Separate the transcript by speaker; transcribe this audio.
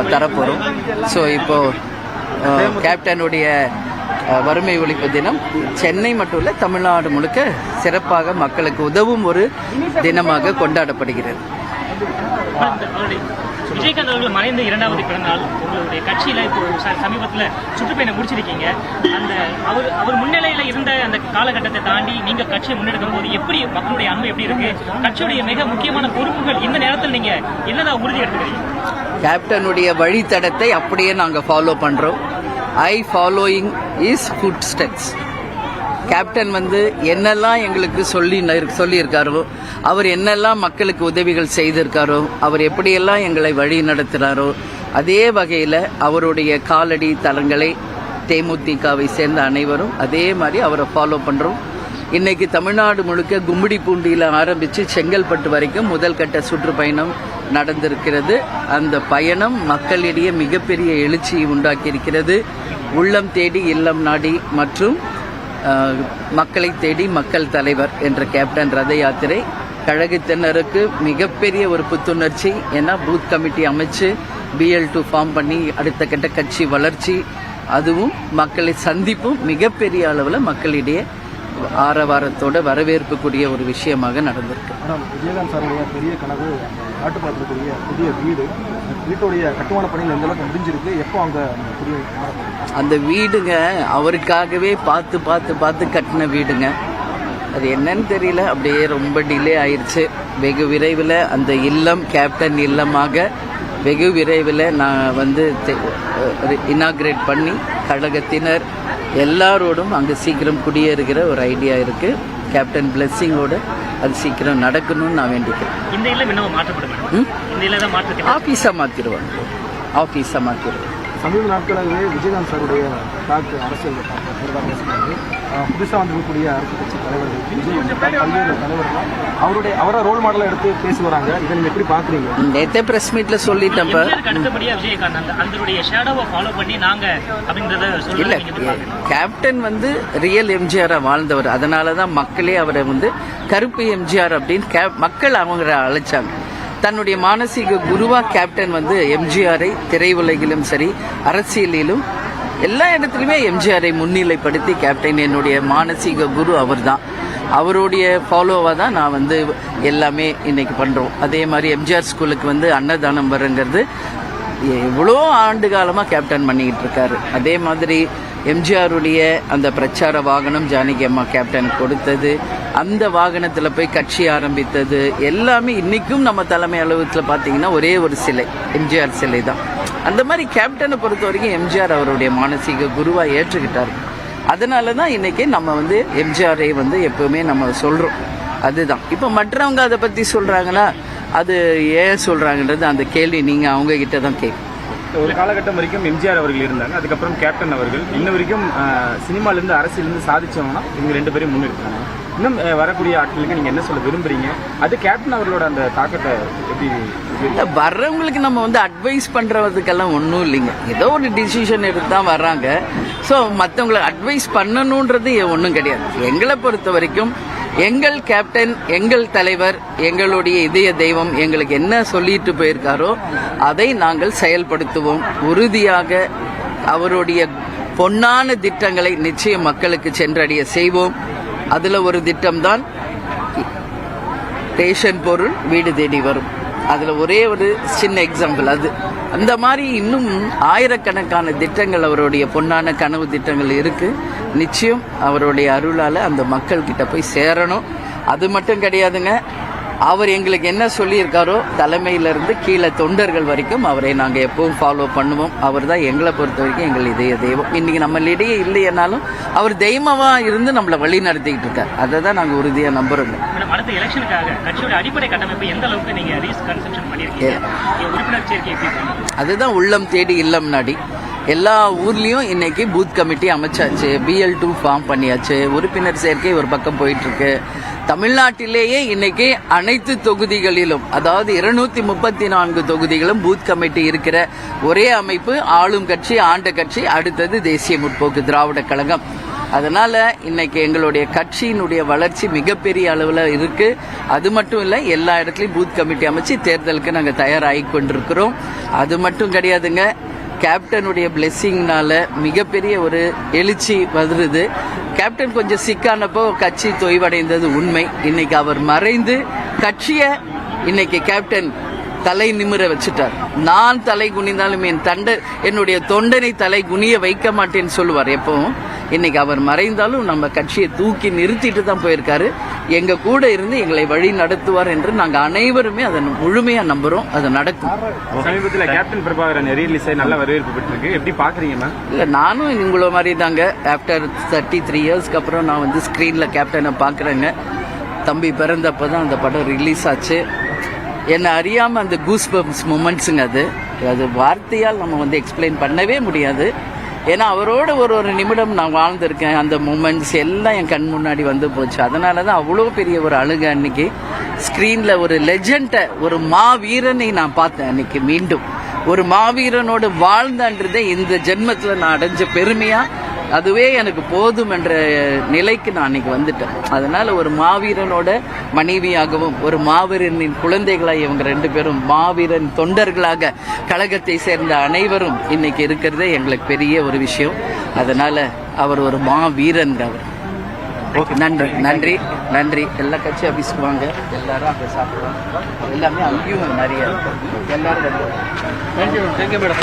Speaker 1: நம்ம தரப்போகிறோம் ஸோ இப்போது கேப்டனுடைய வறுமை ஒழிப்பு தினம். சென்னை மட்டும் இல்லை தமிழ்நாடு முழுக்க சிறப்பாக மக்களுக்கு உதவும் ஒரு தினமாக கொண்டாடப்படுகிறது.
Speaker 2: விஜயகாந்த் அவர்கள் மறைந்த இரண்டாவது பிறந்தநாள். உங்களுடைய கட்சியில இப்போ ச- சமீபத்துல சுற்றுப்பயணம் முடிச்சிருக்கீங்க. அந்த அவர் அவர் முன்னிலையில இருந்த அந்த காலகட்டத்தை தாண்டி நீங்க கட்சியை முன்னெடுக்கும் போது எப்படி மக்களுடைய அன்பு எப்படி இருக்கு? கட்சியுடைய மிக முக்கியமான பொறுப்புகள் இந்த நேரத்தில் நீங்க என்னதான் உறுதி எடுத்துக்கிறீங்க?
Speaker 1: கேப்டனுடைய வழித்தடத்தை அப்படியே நாங்கள் ஃபாலோ பண்ணுறோம் I following is footsteps captain வந்து என்னெல்லாம் எங்களுக்கு சொல்லி சொல்லியிருக்காரோ அவர் என்னெல்லாம் மக்களுக்கு உதவிகள் செய்திருக்காரோ அவர் எப்படியெல்லாம் எங்களை வழி நடத்துகிறாரோ அதே வகையில் அவருடைய காலடி தலங்களை தேமுதிகவை சேர்ந்த அனைவரும் அதே மாதிரி அவரை ஃபாலோ பண்ணுறோம் இன்னைக்கு தமிழ்நாடு முழுக்க கும்மிடிப்பூண்டியில் ஆரம்பித்து செங்கல்பட்டு வரைக்கும் முதல் கட்ட சுற்றுப்பயணம் நடந்திருக்கிறது. அந்த பயணம் மக்களிடையே மிகப்பெரிய எழுச்சியை உண்டாக்கியிருக்கிறது. உள்ளம் தேடி இல்லம் நாடி மற்றும் மக்களை தேடி மக்கள் தலைவர் என்ற கேப்டன் ரத யாத்திரை கழகத்தினருக்கு மிகப்பெரிய ஒரு புத்துணர்ச்சி. ஏன்னா பூத் கமிட்டி அமைச்சு பிஎல் டூ ஃபார்ம் பண்ணி அடுத்த கட்ட கட்சி வளர்ச்சி. அதுவும் மக்களை சந்திப்பும் மிகப்பெரிய அளவில் மக்களிடையே ஆரவாரத்தோட வரவேற்புக்குரிய ஒரு விஷயமாக நடந்திருக்கு.
Speaker 3: விஜயகாந்த் சாருடைய பெரிய கனவு நாட்டுப்பாத்திரக்கூடிய புதிய வீடு வீட்டுடைய கட்டுமான பணிகள் எந்த அளவுக்கு முடிஞ்சிருக்கு? எப்போ அங்கே அந்த
Speaker 1: அந்த வீடுங்க அவருக்காகவே பார்த்து பார்த்து பார்த்து கட்டின வீடுங்க. அது என்னன்னு தெரியல. அப்படியே ரொம்ப டிலே ஆயிடுச்சு வெகு விரைவில் அந்த இல்லம் கேப்டன் இல்லமாக வெகு விரைவில் நான் வந்து இனாக்ரேட் பண்ணி கழகத்தினர் எல்லாரோடும் அங்கே சீக்கிரம் குடியேறுகிற ஒரு ஐடியா இருக்குது கேப்டன் பிளெஸ்ஸிங்கோடு அது சீக்கிரம் நடக்கணும்னு நான் வேண்டிக்கிறேன்.
Speaker 2: இந்த இல்லம் இன்னும் மாற்றப்படும்
Speaker 1: ம்?
Speaker 2: இந்த இல்லம் தான் மாற்றத்தை
Speaker 1: ஆஃபீஸாக மாற்றிடுவாங்க ஆஃபீஸாக மாற்றிடுவாங்க
Speaker 3: சமீப நாட்களாகவே விஜயகாந்த் சாருடைய தாக்கு அரசியல் புதுசாக வந்திருக்கக்கூடிய அரசு கட்சி தலைவர்கள் விஜய் உள்ளிட்ட பல்வேறு தலைவர்கள் அவருடைய அவரை ரோல் மாடலாக எடுத்து பேசி வராங்க. இதை நீங்கள் எப்படி பார்க்குறீங்க
Speaker 1: நேற்றே ப்ரெஸ் மீட்டில் சொல்லிட்டேன்ப்ப
Speaker 2: எம்ஜிஆருக்கு அடுத்தபடியா விஜயகாந்த்? அந்த அதனுடைய ஷேடோவை ஃபாலோ பண்ணி நாங்க அப்படின்றத
Speaker 1: இல்ல? கேப்டன் வந்து ரியல் எம்ஜிஆரா வாழ்ந்தவர். அதனால தான் மக்களே அவரை வந்து கருப்பு எம்ஜிஆர் அப்படின்னு கே- மக்கள் அவங்களை அழைச்சாங்க. தன்னுடைய மானசீக குருவா கேப்டன் வந்து எம்ஜிஆரை திரையுலகிலும் சரி அரசியலிலும் எல்லா இடத்துலையுமே எம்ஜிஆரை முன்னிலைப்படுத்தி கேப்டன் என்னுடைய மானசீக குரு அவர்தான். அவருடைய ஃபாலோவாக தான் நான் வந்து எல்லாமே இன்னைக்கு பண்ணுறோம் அதே மாதிரி எம்ஜிஆர் ஸ்கூலுக்கு வந்து அன்னதானம் வருங்கிறது எவ்வளோ ஆண்டு காலமாக கேப்டன் பண்ணிக்கிட்டு இருக்காரு. அதே மாதிரி எம்ஜிஆருடைய அந்த பிரச்சார வாகனம் ஜானகி அம்மா கேப்டன் கொடுத்தது அந்த வாகனத்தில் போய் கட்சி ஆரம்பித்தது எல்லாமே இன்றைக்கும் நம்ம தலைமை அலுவலகத்தில் பார்த்தீங்கன்னா ஒரே ஒரு சிலை எம்ஜிஆர் சிலை தான் அந்த மாதிரி கேப்டனை பொறுத்த வரைக்கும் எம்ஜிஆர் அவருடைய மானசீக குருவாக ஏற்றுக்கிட்டார். அதனால தான் இன்றைக்கி நம்ம வந்து எம்ஜிஆரை வந்து எப்போவுமே நம்ம சொல்கிறோம் அதுதான். இப்போ மற்றவங்க அதை பற்றி சொல்கிறாங்களா அது ஏன் சொல்கிறாங்கன்றது அந்த கேள்வி நீங்கள் அவங்க கிட்ட தான் கேட்கும்.
Speaker 4: ஒரு காலகட்டம் வரைக்கும் எம்ஜிஆர் அவர்கள் இருந்தாங்க. அதுக்கப்புறம் கேப்டன் அவர்கள். இன்ன வரைக்கும் சினிமாலேருந்து அரசியலேருந்து சாதிச்சவங்கன்னா இவங்க ரெண்டு பேரையும் முன்னெடுத்தாங்க இன்னும் வரக்கூடிய ஆட்களுக்கு நீங்கள் என்ன சொல்ல விரும்புறீங்க? அது கேப்டன் அவர்களோட அந்த தாக்கத்தை எப்படி
Speaker 1: வர்றவங்களுக்கு நம்ம வந்து அட்வைஸ் பண்ணுறதுக்கெல்லாம் ஒன்றும் இல்லைங்க. ஏதோ ஒரு டிசிஷன் எடுத்து தான் வர்றாங்க. ஸோ மற்றவங்களை அட்வைஸ் பண்ணணுன்றது ஒன்றும் கிடையாது. எங்களை பொறுத்த வரைக்கும் எங்கள் கேப்டன் எங்கள் தலைவர் எங்களுடைய இதய தெய்வம் எங்களுக்கு என்ன சொல்லிட்டு போயிருக்காரோ அதை நாங்கள் செயல்படுத்துவோம். உறுதியாக அவருடைய பொன்னான திட்டங்களை நிச்சயம் மக்களுக்கு சென்றடைய செய்வோம். அதில் ஒரு திட்டம்தான் ரேஷன் பொருள் வீடு தேடி வரும். அதில் ஒரே ஒரு சின்ன எக்ஸாம்பிள் அது. அந்த மாதிரி இன்னும் ஆயிரக்கணக்கான திட்டங்கள் அவருடைய பொன்னான கனவு திட்டங்கள் இருக்குது நிச்சயம் அவருடைய அருளால் அந்த மக்கள்கிட்ட போய் சேரணும். அது மட்டும் கிடையாதுங்க. அவர் எங்களுக்கு என்ன சொல்லியிருக்காரோ தலைமையிலிருந்து கீழே தொண்டர்கள் வரைக்கும் அவரை நாங்கள் எப்பவும் ஃபாலோ பண்ணுவோம். அவர் தான் எங்களை பொறுத்த வரைக்கும் எங்கள் இதய தெய்வம். இன்னைக்கு நம்மளிடையே இல்லையனாலும் அவர் தெய்வமாக இருந்து நம்மளை வழி நடத்திக்கிட்டு இருக்கார். அதை தான் நாங்கள் உறுதியாக
Speaker 2: அடுத்த எலெக்ஷனுக்காக கட்சியோட அடிப்படை கட்டமைப்பு எந்த அளவுக்கு?
Speaker 1: அதுதான் உள்ளம் தேடி இல்லம் நாடி. எல்லா ஊர்லேயும் இன்னைக்கு பூத் கமிட்டி அமைச்சாச்சு. பிஎல் டூ ஃபார்ம் பண்ணியாச்சு. உறுப்பினர் சேர்க்கை ஒரு பக்கம் போயிட்டு இருக்கு தமிழ்நாட்டிலேயே இன்னைக்கு அனைத்து தொகுதிகளிலும் அதாவது இருநூத்தி முப்பத்தி நான்கு தொகுதிகளும் பூத் கமிட்டி இருக்கிற ஒரே அமைப்பு ஆளும் கட்சி ஆண்ட கட்சி அடுத்தது தேசிய முற்போக்கு திராவிட கழகம். அதனால இன்னைக்கு எங்களுடைய கட்சியினுடைய வளர்ச்சி மிகப்பெரிய அளவில் இருக்கு. அது மட்டும் இல்லை எல்லா இடத்துலையும் பூத் கமிட்டி அமைச்சு தேர்தலுக்கு நாங்கள் தயாராகி கொண்டிருக்கிறோம். அது மட்டும் கிடையாதுங்க கேப்டனுடைய பிளெஸ்ஸிங்னால மிகப்பெரிய ஒரு எழுச்சி வருது கேப்டன் கொஞ்சம் சிக்கானப்போ கட்சி தொய்வடைந்தது உண்மை. இன்னைக்கு அவர் மறைந்து கட்சியை இன்னைக்கு கேப்டன் தலை நிமிர வச்சுட்டார். நான் தலை குனிந்தாலும் என் தண்ட என்னுடைய தொண்டனை தலை குனிய வைக்க மாட்டேன்னு சொல்லுவார். எப்பவும் இன்னைக்கு அவர் மறைந்தாலும் நம்ம கட்சியை தூக்கி நிறுத்திட்டு தான் போயிருக்காரு. எங்க கூட இருந்து எங்களை வழி நடத்துவார் என்று நாங்க அனைவருமே அதை முழுமையா நம்புறோம். அது நடக்கும்.
Speaker 4: சமீபத்தில் கேப்டன் பிரபாகரன் ரீரிலீஸ் நல்ல வரவேற்பு பெற்றிருக்கு. எப்படி பாக்குறீங்க மேம்
Speaker 1: இல்ல நானும் உங்கள மாதிரி தாங்க ஆஃப்டர் தேர்ட்டி த்ரீ இயர்ஸ்க்கு அப்புறம் நான் வந்து ஸ்க்ரீன்ல கேப்டனை பார்க்குறேங்க தம்பி பிறந்தப்போ தான் அந்த படம் ரிலீஸ் ஆச்சு. என்னை அறியாம அந்த கூஸ் பம்ப்ஸ் மூமெண்ட்ஸுங்க அது. அது வார்த்தையால் நம்ம வந்து எக்ஸ்பிளைன் பண்ணவே முடியாது. ஏன்னா அவரோட ஒரு ஒரு நிமிடம் நான் வாழ்ந்திருக்கேன். அந்த மூமெண்ட்ஸ் எல்லாம் என் கண் முன்னாடி வந்து போச்சு. அதனால தான் அவ்வளோ பெரிய ஒரு அழுக அன்னைக்கு ஸ்க்ரீனில் ஒரு லெஜெண்டை ஒரு மாவீரனை நான் பார்த்தேன் அன்னைக்கு மீண்டும். ஒரு மாவீரனோடு வாழ்ந்தான்றதை இந்த ஜென்மத்தில் நான் அடைஞ்ச பெருமையாக அதுவே எனக்கு போதும் என்ற நிலைக்கு நான் அன்னைக்கு வந்துட்டேன். அதனால ஒரு மாவீரனோட மனைவியாகவும் ஒரு மாவீரனின் குழந்தைகளாக இவங்க ரெண்டு பேரும் மாவீரன் தொண்டர்களாக கழகத்தை சேர்ந்த அனைவரும் இன்னைக்கு இருக்கிறதே எங்களுக்கு பெரிய ஒரு விஷயம். அதனால அவர் ஒரு மாவீரன் அவர் நன்றி நன்றி நன்றி. எல்லா கட்சி ஆஃபீஸ்க்கு வாங்க. எல்லாரும் அங்கே சாப்பிடுவாங்க எல்லாமே அங்கேயும் நிறைய. இருக்கு. எல்லாரும் தேங்க்யூ தேங்க்யூ மேடம்